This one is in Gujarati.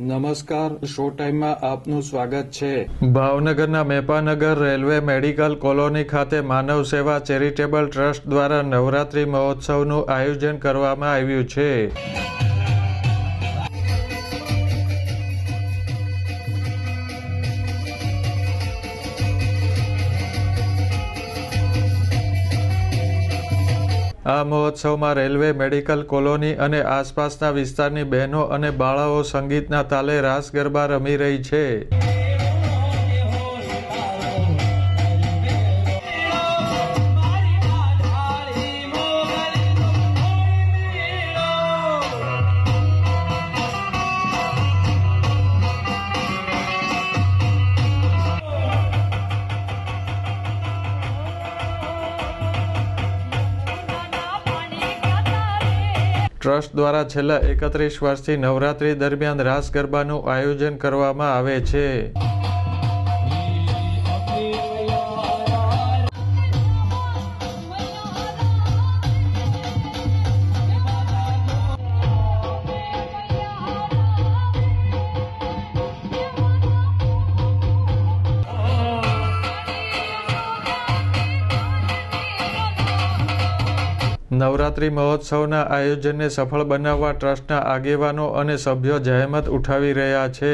નમસ્કાર શો ટાઈમમાં આપનું સ્વાગત છે. ભાવનગરના મેપાનગર રેલવે મેડિકલ કોલોની ખાતે માનવ સેવા ચેરિટેબલ ટ્રસ્ટ દ્વારા નવરાત્રિ મહોત્સવનું આયોજન કરવામાં આવ્યું છે. આ મહોત્સવમાં રેલવે, મેડિકલ કોલોની અને આસપાસના વિસ્તારની બહેનો અને બાળાઓ સંગીતના તાલે રાસ ગરબા રમી રહી છે. ટ્રસ્ટ દ્વારા છેલ્લા એકત્રીસ વર્ષથી નવરાત્રી દરમિયાન રાસ ગરબાનું આયોજન કરવામાં આવે છે. નવરાત્રિ મહોત્સવના આયોજનને સફળ બનાવવા ટ્રસ્ટના આગેવાનો અને સભ્યો જહેમત ઉઠાવી રહ્યા છે.